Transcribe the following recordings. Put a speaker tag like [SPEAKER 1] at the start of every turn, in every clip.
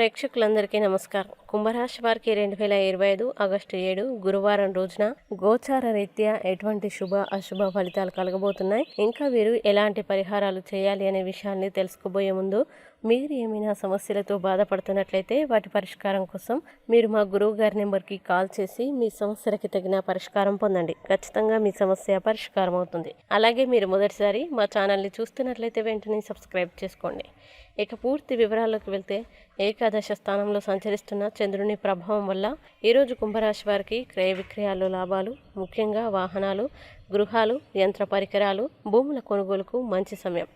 [SPEAKER 1] ప్రేక్షకులందరికీ నమస్కారం. కుంభరాశి వారికి రెండు వేల ఇరవై ఐదు ఆగస్టు ఏడు గురువారం రోజున గోచార రీత్యా ఎటువంటి శుభ అశుభ ఫలితాలు కలగబోతున్నాయి? ఇంకా వీరు ఎలాంటి పరిహారాలు చేయాలి అనే విషయాన్ని తెలుసుకోబోయే ముందు మీరు ఏమైనా సమస్యలతో బాధపడుతున్నట్లయితే వాటి పరిష్కారం కోసం మీరు మా గురువు గారి నెంబర్కి కాల్ చేసి మీ సమస్యలకి తగిన పరిష్కారం పొందండి. ఖచ్చితంగా మీ సమస్య పరిష్కారం అవుతుంది. అలాగే మీరు మొదటిసారి మా ఛానల్ని చూస్తున్నట్లయితే వెంటనే సబ్స్క్రైబ్ చేసుకోండి. ఇక పూర్తి వివరాల్లోకి వెళ్తే ఏకాదశ స్థానంలో సంచరిస్తున్న చంద్రుని ప్రభావం వల్ల ఈరోజు కుంభరాశి వారికి క్రయ విక్రయాలు లాభాలు ముఖ్యంగా వాహనాలు గృహాలు యంత్ర పరికరాలు భూముల కొనుగోలుకు మంచి సమయం.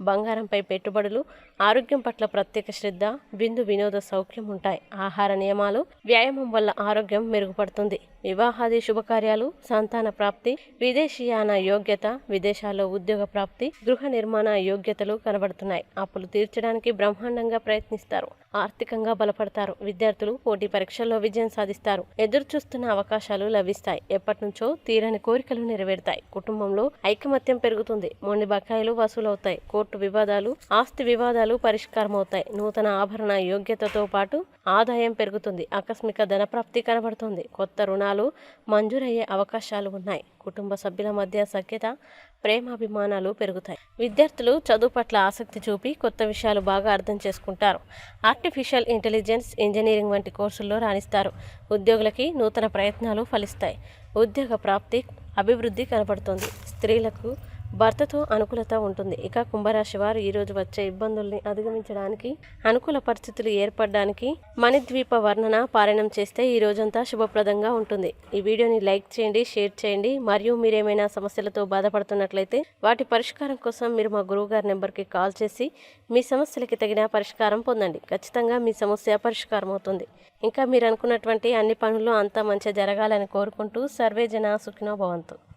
[SPEAKER 1] బంగారంపై పెట్టుబడులు ఆరోగ్యం పట్ల ప్రత్యేక శ్రద్ధ విందు వినోద సౌఖ్యం ఉంటాయి. ఆహార నియమాలు వ్యాయామం వల్ల ఆరోగ్యం మెరుగుపడుతుంది. వివాహాది శుభకార్యాలు సంతాన ప్రాప్తి విదేశీయాన యోగ్యత విదేశాల్లో ఉద్యోగ ప్రాప్తి గృహ నిర్మాణ యోగ్యతలు కనబడుతున్నాయి. అప్పులు తీర్చడానికి బ్రహ్మాండంగా ప్రయత్నిస్తారు. ఆర్థికంగా బలపడతారు. విద్యార్థులు పోటీ పరీక్షల్లో విజయం సాధిస్తారు. ఎదురు చూస్తున్న అవకాశాలు లభిస్తాయి. ఎప్పటి నుంచో తీరని కోరికలు నెరవేరుతాయి. కుటుంబంలో ఐకమత్యం పెరుగుతుంది. మొండి బకాయిలు వసూలవుతాయి. కోర్టు వివాదాలు ఆస్తి వివాదాలు పరిష్కారం అవుతాయి నూతన ఆభరణ యోగ్యతతో పాటు ఆదాయం పెరుగుతుంది. ఆకస్మిక ధనప్రాప్తి కనబడుతుంది. కొత్త రుణాలు మంజూరయ్యే అవకాశాలు ఉన్నాయి. కుటుంబ సభ్యుల మధ్య సఖ్యత ప్రేమాభిమానాలు పెరుగుతాయి. విద్యార్థులు చదువు పట్ల ఆసక్తి చూపి కొత్త విషయాలు బాగా అర్థం చేసుకుంటారు. ఆర్టిఫిషియల్ ఇంటెలిజెన్స్ ఇంజనీరింగ్ వంటి కోర్సుల్లో రాణిస్తారు. ఉద్యోగులకి నూతన ప్రయత్నాలు ఫలిస్తాయి. ఉద్యోగ ప్రాప్తి అభివృద్ధి కనబడుతుంది స్త్రీలకు భర్తతో అనుకూలత ఉంటుంది. ఇక కుంభరాశి వారు ఈరోజు వచ్చే ఇబ్బందుల్ని అధిగమించడానికి అనుకూల పరిస్థితులు ఏర్పడడానికి మణిద్వీప వర్ణన పారాయణం చేస్తే ఈ రోజంతా శుభప్రదంగా ఉంటుంది. ఈ వీడియోని లైక్ చేయండి షేర్ చేయండి. మరియు మీరేమైనా సమస్యలతో బాధపడుతున్నట్లయితే వాటి పరిష్కారం కోసం మీరు మా గురువు గారి నెంబర్కి కాల్ చేసి మీ సమస్యలకి తగిన పరిష్కారం పొందండి. ఖచ్చితంగా మీ సమస్య పరిష్కారం అవుతుంది. ఇంకా మీరు అనుకున్నటువంటి అన్ని పనులు అంతా మంచిగా జరగాలని కోరుకుంటూ సర్వే జన సుఖినో భవంతు.